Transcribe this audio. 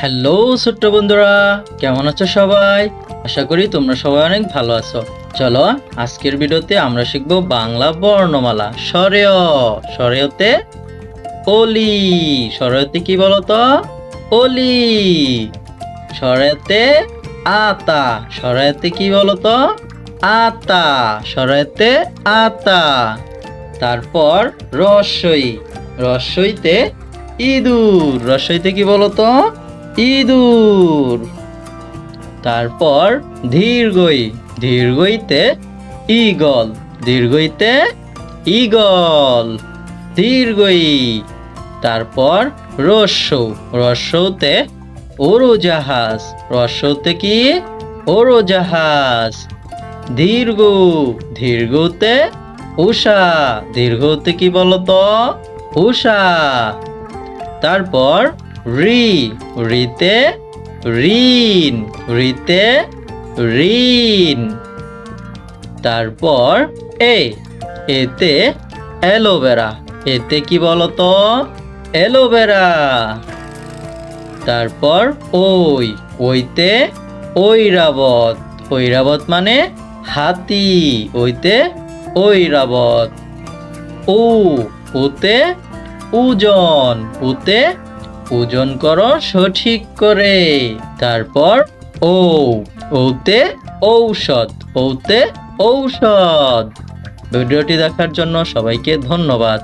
Hello ছোট্ট বন্ধুরা, কেমন আছো সবাই? আশা করি তোমরা সবাই অনেক ভালো আছো। চলো আজকের ভিডিওতে আমরা শিখব বাংলা বর্ণমালা, স্বরেয়। স্বরেয়তে অলি, স্বরেয়তে কি বলতো? অলি। স্বরেয়তে আতা, স্বরেয়তে কি বলতো? আতা, স্বরেয়তে আতা। তারপর রসই, রসইতে ইঁদুর, রসইতে কি বলতো? ইঁদুর। তারপর দীর্ঘই, দীর্ঘইতে ইগল দীর্ঘইতে ইগল দীর্ঘই। তারপর রস্য রস্যতে ওরোজাহাজ, রস্যতে কি? ওরোজাহাজ। দীর্ঘ, দীর্ঘতে উষা দীর্ঘতে কি বলতো? উষা তারপর রি, রিতে ঋণ রিতে ঋণ। তারপর এ, এতে অ্যালোভেরা। এতে কি বলতো? অ্যালোভেরা। তারপর ওই, ওইতে ঐরাবত। ঐরাবত মানে হাতি, ওইতে ঐরাবত। ও ওতে ওজন ওতে ওজন করো সঠিক করে। তারপর ও ওতে ঔষধ ওতে ঔষধ। ভিডিওটি দেখার জন্য সবাইকে ধন্যবাদ।